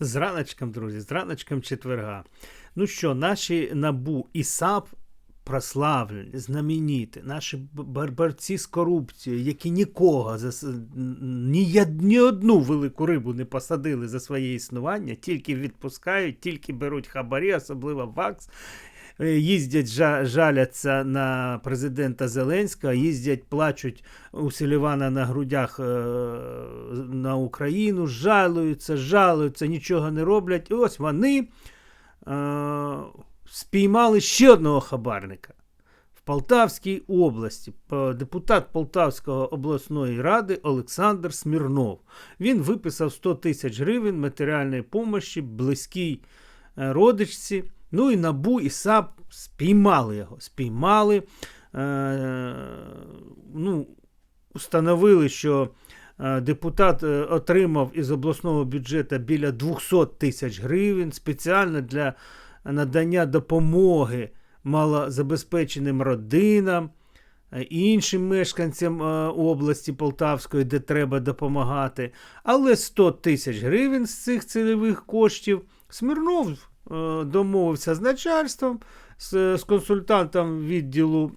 З раночком, друзі, з раночком четверга. Ну що, наші набу і САП прославлені, знамениті, наші борці з корупцією, які нікого ні, ні одну велику рибу не посадили за своє існування, тільки відпускають, тільки беруть хабарі, особливо ВАКС. Е, Їздять, жаляться на президента Зеленського, їздять, плачуть у Селівана на грудях е, на Україну, жалуються, жалуються, нічого не роблять. І ось вони е, спіймали ще одного хабарника Полтавській області. Депутат Полтавського обласної ради Олександр Смірнов. Він виписав 100 тисяч гривень матеріальної помощі близькій родичці. Ну і НАБУ і САП спіймали його. Спіймали. Е, ну, установили, що е, депутат е, отримав із обласного бюджету біля 200 тисяч гривень спеціально для надання допомоги малозабезпеченим родинам. е, Іншим мешканцям області Полтавської, де треба допомагати. Але 100 тисяч гривень з цих цільових коштів Смірнов домовився з начальством, з, з консультантом відділу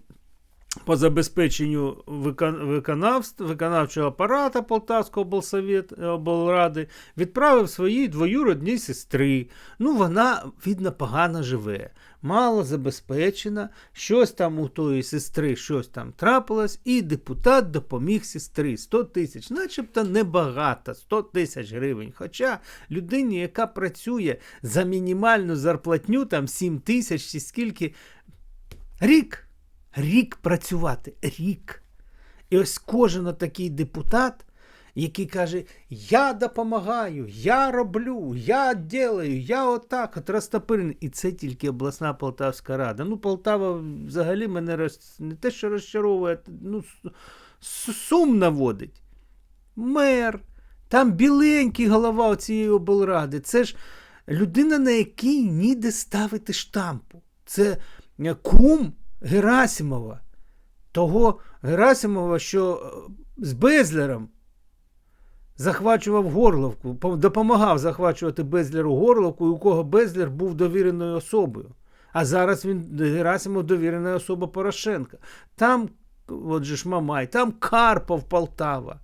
по забезпеченню викон- виконавств, виконавчого апарата Полтавського е, облради відправив своїй двоюродній сестри. Ну, вона, видно, погано живе, мало забезпечена, щось там у тої сестри щось там трапилось, і депутат допоміг сестрі 100 тисяч, начебто небагато, 100 тисяч гривень. Хоча людині, яка працює за мінімальну зарплатню, там 7 тисяч чи скільки, рік. Рік працювати, рік. І ось кожен такий депутат, який каже: Я допомагаю, я роблю, я ділаю, я отак, от розтопирений. І це тільки обласна Полтавська рада. Ну, Полтава взагалі мене роз... не те, що розчаровує, ну, сум наводить. Мер, там біленький голова цієї облради. Це ж людина, на якій ніде ставити штампу. Це е, кум Герасимова. Того Герасимова, що е, з Безлером захвачував горловку, допомагав захвачувати Безлеру горловку, і у кого Безлер був довіреною особою. А зараз він Герасимов довірена особа Порошенка. Там, от же ж Мамай, там Карпов Полтава.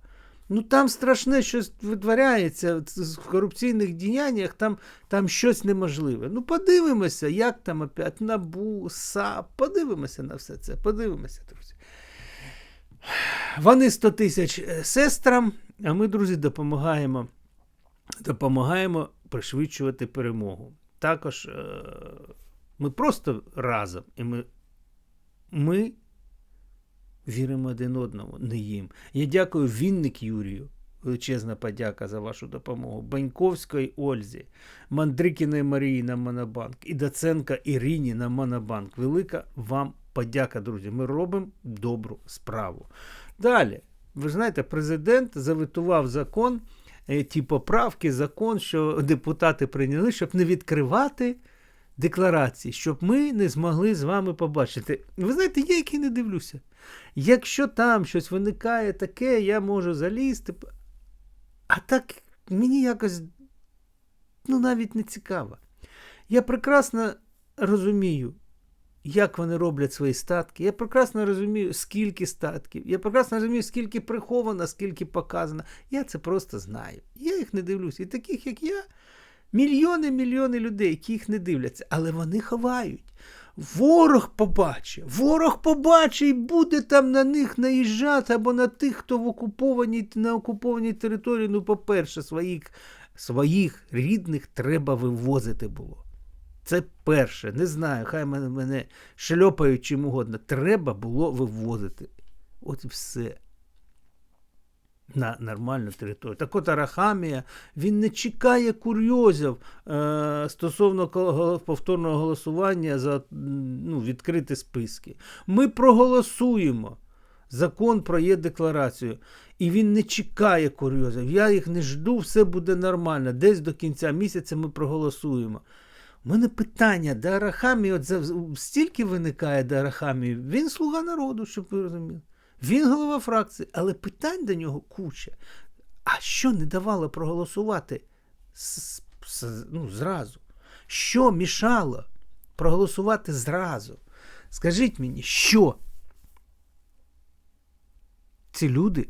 Ну там страшне щось витворяється в корупційних діяннях, там, там щось неможливе. Ну, подивимося, як там опять набу, САП. Подивимося на все це. Подивимося, друзі. Вони 100 тисяч е, сестрам, а ми, друзі, допомагаємо, допомагаємо пришвидшувати перемогу. Також е, ми просто разом, і ми, ми віримо один одному, не їм. Я дякую Вінник Юрію. Величезна подяка за вашу допомогу. Баньковської Ользі, Мандрикіної Марії на Монобанк і Доценка Ірині на Монобанк. Велика вам подяка, друзі. Ми робимо добру справу. Далі, ви знаєте, президент завитував закон, е, ті поправки, закон, що депутати прийняли, щоб не відкривати декларації, щоб ми не змогли з вами побачити. Ви знаєте, я який не дивлюся. Якщо там щось виникає таке, я можу залізти. А так мені якось ну, навіть не цікаво. Я прекрасно розумію, як вони роблять свої статки. Я прекрасно розумію, скільки статків. Я прекрасно розумію, скільки приховано, скільки показано. Я це просто знаю. Я їх не дивлюся. І таких, як я, мільйони мільйони людей, які їх не дивляться, але вони ховають. Ворог побачить, ворог побачить і буде там на них наїжджати або на тих, хто в окупованій на окупованій території. Ну, по-перше, своїх, своїх рідних треба вивозити було. Це перше. Не знаю, хай мене, мене шльопають чим угодно. Треба було вивозити. От і все. На нормальну територію. Так от Арахамія, він не чекає курйозів е, стосовно повторного голосування за ну, відкриті списки. Ми проголосуємо закон про є-декларацію. І він не чекає курйозів. Я їх не жду, все буде нормально. Десь до кінця місяця ми проголосуємо. У мене питання до Арахамії, от стільки виникає до Арахамії, він слуга народу, щоб ви розуміли. Він голова фракції, але питань до нього куча. А що не давало проголосувати? Ну, зразу. Що мішало проголосувати зразу? Скажіть мені, що? Ці люди,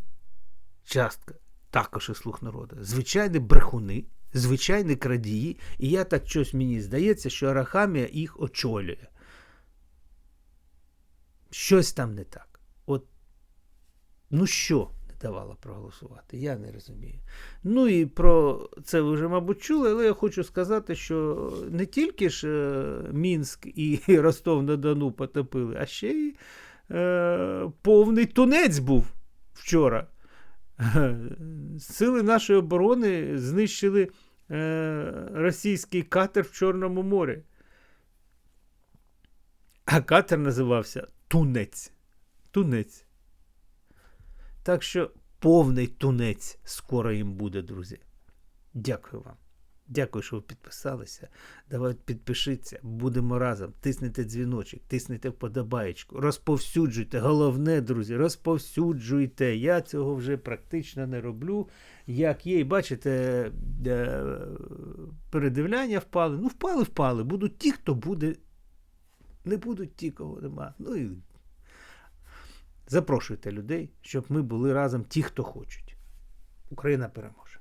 частка, також і слух народу, звичайні брехуни, звичайні крадії, і я так щось мені здається, що Арахамія їх очолює. Щось там не так. Ну що не давало проголосувати? Я не розумію. Ну і про це ви вже, мабуть, чули, але я хочу сказати, що не тільки ж е, Мінськ і Ростов-на-Дону потопили, а ще й е, повний тунець був вчора. Сили нашої оборони знищили е, російський катер в Чорному морі. А катер називався Тунець. Тунець. Так що повний тунець скоро їм буде, друзі. Дякую вам. Дякую, що ви підписалися. Давайте підпишіться, будемо разом. Тиснете дзвіночок, тиснете вподобаєчку, розповсюджуйте. Головне, друзі, розповсюджуйте. Я цього вже практично не роблю. Як є, і бачите, е, передивляння впали. Ну, впали, впали. Будуть ті, хто буде. Не будуть ті, кого нема. Ну і запрошуйте людей, щоб ми були разом ті, хто хочуть. Україна переможе.